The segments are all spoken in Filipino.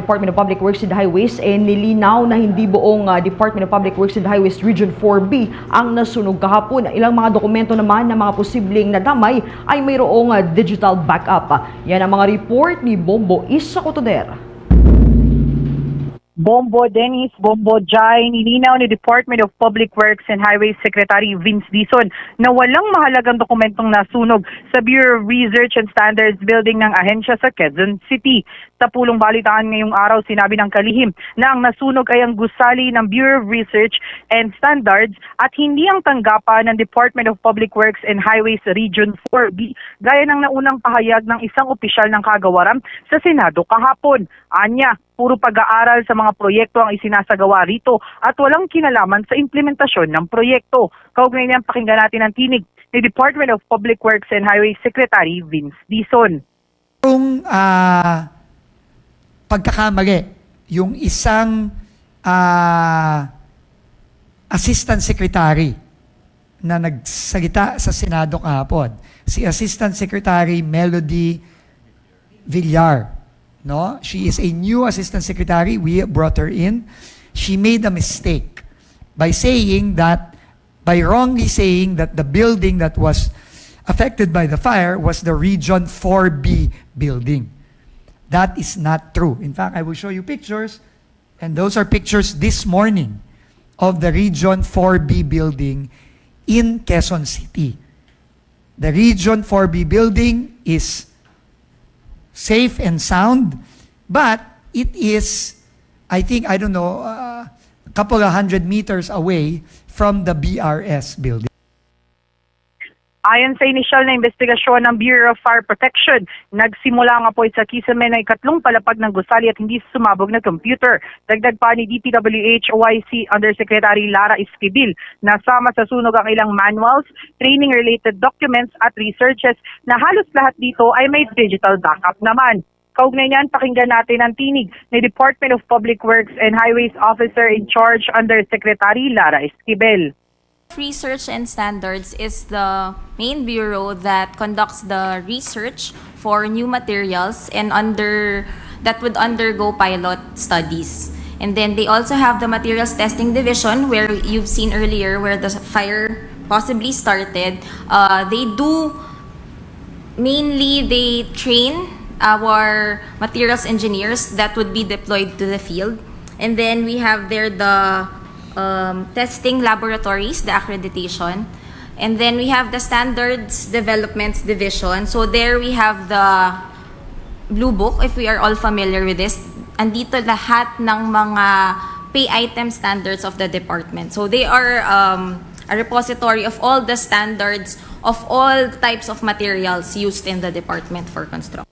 Department of Public Works and Highways eh nilinaw na hindi buong ah, Department of Public Works and Highways Region 4B ang nasunog kahapon. Ilang mga dokumento naman na mga posibleng nadamay ay mayroong ah, digital backup. Yan ang mga report ni Bombo Isa Cotoder. Bombo Dennis, Bombo Jai, nilinaw ni Department of Public Works and Highways Secretary Vince Dizon na walang mahalagang dokumentong nasunog sa Bureau of Research and Standards building ng ahensya sa Quezon City. Sa pulong balitaan ngayong araw, sinabi ng kalihim na ang nasunog ay ang gusali ng Bureau of Research and Standards at hindi ang tanggapan ng Department of Public Works and Highways Region 4B gaya ng naunang pahayag ng isang opisyal ng kagawaran sa Senado kahapon. Anya, puro pag-aaral sa mga proyekto ang isinasagawa rito at walang kinalaman sa implementasyon ng proyekto. Kaugnay niyan pakinggan natin ang tinig ni Department of Public Works and Highways Secretary Vince Dizon. Yung ah, pagkakamali, yung isang ah, assistant secretary na nagsalita sa Senado kahapon, si Assistant Secretary Melody Villar. No? She is a new assistant secretary. We brought her in. She made a mistake by saying that, by wrongly saying that the building that was affected by the fire was the Region 4B building. That is not true. In fact, I will show you pictures, and those are pictures this morning of the Region 4B building in Quezon City. The Region 4B building is safe and sound, but it is, I think, I don't know, uh, a couple of hundred meters away from the BRS building. Ayon sa inisyal na investigasyon ng Bureau of Fire Protection, nagsimula nga po sa kisame na ikatlong palapag ng gusali at hindi sumabog na computer. Dagdag pa ni DPWH OIC Undersecretary Lara Esquibil, nasama sa sunog ang ilang manuals, training-related documents at researches na halos lahat dito ay may digital backup naman. Kaugnay niyan, pakinggan natin ang tinig ni Department of Public Works and Highways Officer in Charge Undersecretary Lara Esquivel. Research and Standards is the main bureau that conducts the research for new materials and under that would undergo pilot studies. And then they also have the materials testing division where you've seen earlier where the fire possibly started. Uh, they do mainly they train our materials engineers that would be deployed to the field. And then we have there the um, testing laboratories, the accreditation. And then we have the standards development division. So there we have the Blue Book, if we are all familiar with this. Andito lahat ng mga pay item standards of the department. So they are um, a repository of all the standards of all types of materials used in the department for construction.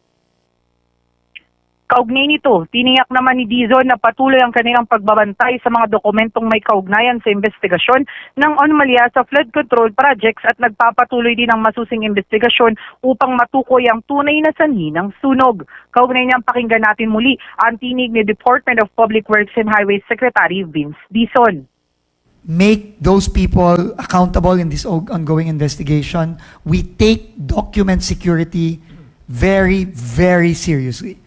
Kaugnay nito, tiniyak naman ni Dizon na patuloy ang kanilang pagbabantay sa mga dokumentong may kaugnayan sa investigasyon ng anomalya sa flood control projects at nagpapatuloy din ang masusing investigasyon upang matukoy ang tunay na sanhi ng sunog. Kaugnay niyang pakinggan natin muli ang tinig ni Department of Public Works and Highways Secretary Vince Dizon. make those people accountable in this ongoing investigation. We take document security very, very seriously.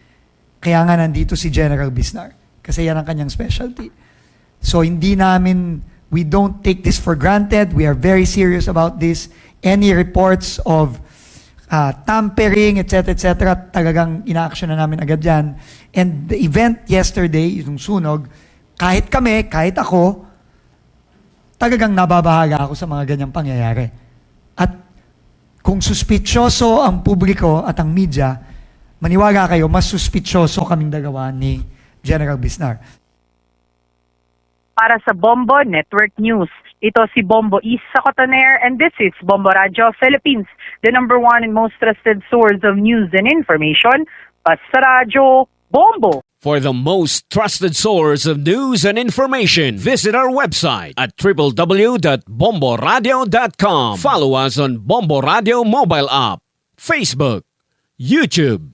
Kaya nga nandito si General Bisnar. Kasi yan ang kanyang specialty. So hindi namin, we don't take this for granted. We are very serious about this. Any reports of uh, tampering, etc., etc., talagang ina-action na namin agad yan. And the event yesterday, yung sunog, kahit kami, kahit ako, talagang nababahaga ako sa mga ganyang pangyayari. At kung suspitsyoso ang publiko at ang media, maniwala kayo, mas suspitsyoso kaming dalawa ni General Bisnar. Para sa Bombo Network News, ito si Bombo Isa Cotoner and this is Bombo Radio Philippines, the number one and most trusted source of news and information. Basta Radio, Bombo! For the most trusted source of news and information, visit our website at www.bomboradio.com. Follow us on Bombo Radio mobile app, Facebook, YouTube,